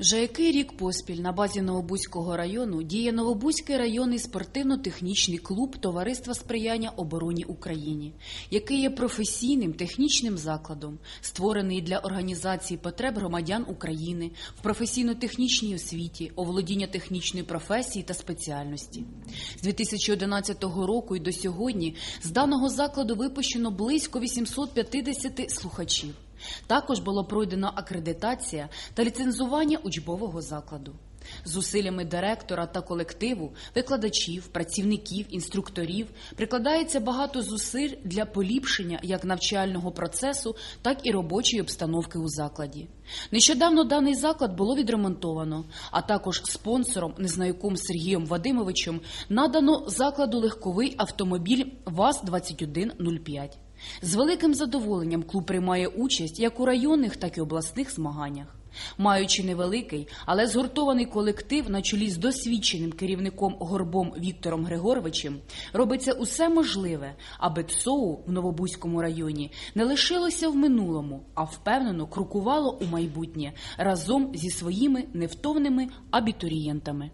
Вже який рік поспіль на базі Новобузького району діє Новобузький районний спортивно-технічний клуб Товариства сприяння обороні Україні, який є професійним технічним закладом, створений для організації потреб громадян України в професійно-технічній освіті, оволодіння технічної професії та спеціальності. З 2011 року і до сьогодні з даного закладу випущено близько 850 слухачів. Також було пройдено акредитація та ліцензування учбового закладу. З усиллями директора та колективу, викладачів, працівників, інструкторів прикладається багато зусиль для поліпшення як навчального процесу, так і робочої обстановки у закладі. Нещодавно даний заклад було відремонтовано, а також спонсором, незнайком Сергієм Вадимовичем, надано закладу легковий автомобіль ВАЗ-2105. З великим задоволенням клуб приймає участь як у районних, так і обласних змаганнях. Маючи невеликий, але згуртований колектив на чолі з досвідченим керівником Горбом Віктором Григоровичем, робиться усе можливе, аби ЦОУ в Новобузькому районі не лишилося в минулому, а впевнено крокувало у майбутнє разом зі своїми невтомними абітурієнтами.